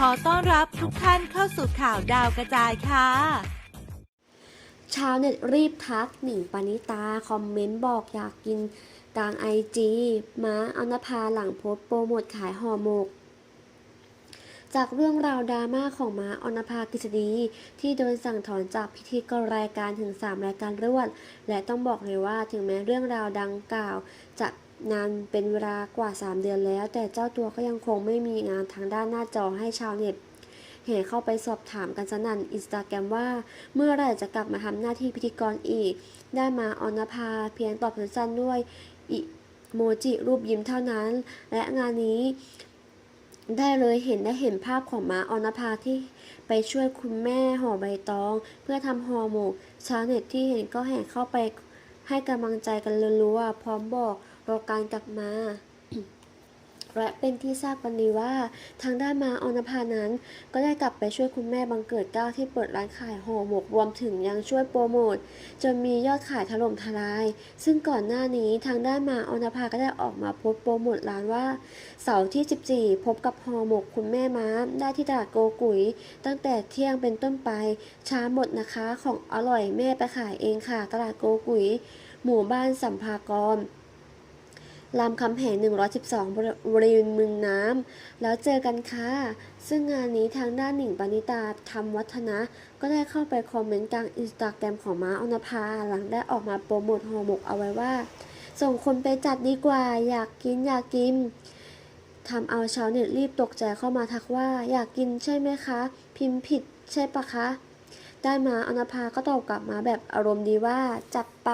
ขอต้อนรับทุกท่านเข้าสู่ข่าวดาวกระจายค่ะ ชาวเน็ตรีบทักหนิงปณิตา คอมเมนต์บอกอยากกินกลางไอจีม้าอนภาหลังโพสโปรโมทขายห่อหมก จากเรื่องราวดราม่าของม้าอนภากฤษฎีที่โดนสั่งถอนจากพิธีกรรายการถึง 3 รายการรวด และต้องบอกเลยว่าถึงแม้เรื่องราวดังกล่าวจะ นานเป็นเวลากว่า 3 เดือนแล้ว แต่เจ้าตัวก็ยังคงไม่มีงานทางด้านหน้าจอให้ชาวเน็ตแห่เข้าไปสอบถามกันสนั่นอินสตาแกรมว่า เมื่อไหรจะกลับมาทำหน้าที่พิธีกรอีก ได้มาออนภาเพียงตอบสั้นๆด้วยอิโมจิรูปยิ้มเท่านั้น และงานนี้ได้เลยเห็นได้เห็นภาพของม้าออนภาที่ไปช่วยคุณแม่ห่อใบตอง เพื่อทำห่อหมก ชาวเน็ตที่เห็นก็แห่เข้าไปให้กำลังใจกันรัวๆพร้อมบอก รอการกลับมาและเป็นที่ทราบกันดีว่า ทางด้านมาอนภานั้น ก็ได้กลับไปช่วยคุณแม่บังเกิดเก้าที่เปิดร้านขายห่อหมกรวมถึงยังช่วยโปรโมทจนมียอดขายถล่มทลาย ซึ่งก่อนหน้านี้ทางด้านมาอนภาก็ได้ออกมาโพสโปรโมทร้านว่า เสาร์ที่ 14 พบกับห่อหมกคุณแม่ม้าได้ที่ตลาดโกกุย ตั้งแต่เที่ยงเป็นต้นไปช้าหมดนะคะของอร่อยแม่ไปขายเองค่ะ ตลาดโกกุย หมู่บ้านสัมภากร รามคำแหง 112 บริเวณเมืองน้ำ แล้วเจอกันค่ะ ซึ่งงานนี้ทางด้านหนิงปณิตาธรรมวัฒนะ ก็ได้เข้าไปคอมเมนต์กลางอินสตาแกรมของม้าอนภา หลังได้ออกมาโปรโมทห่อหมกเอาไว้ว่า ส่งคนไปจัดดีกว่า อยากกินอยากกินทำเอาชาวเน็ตรีบตกใจเข้ามาทักว่า อยากกินใช่ไหมคะ พิมพ์ผิดใช่ปะคะ ได้มาออนภาก็ตอบกลับมาแบบอารมณ์ดีว่า จัดไป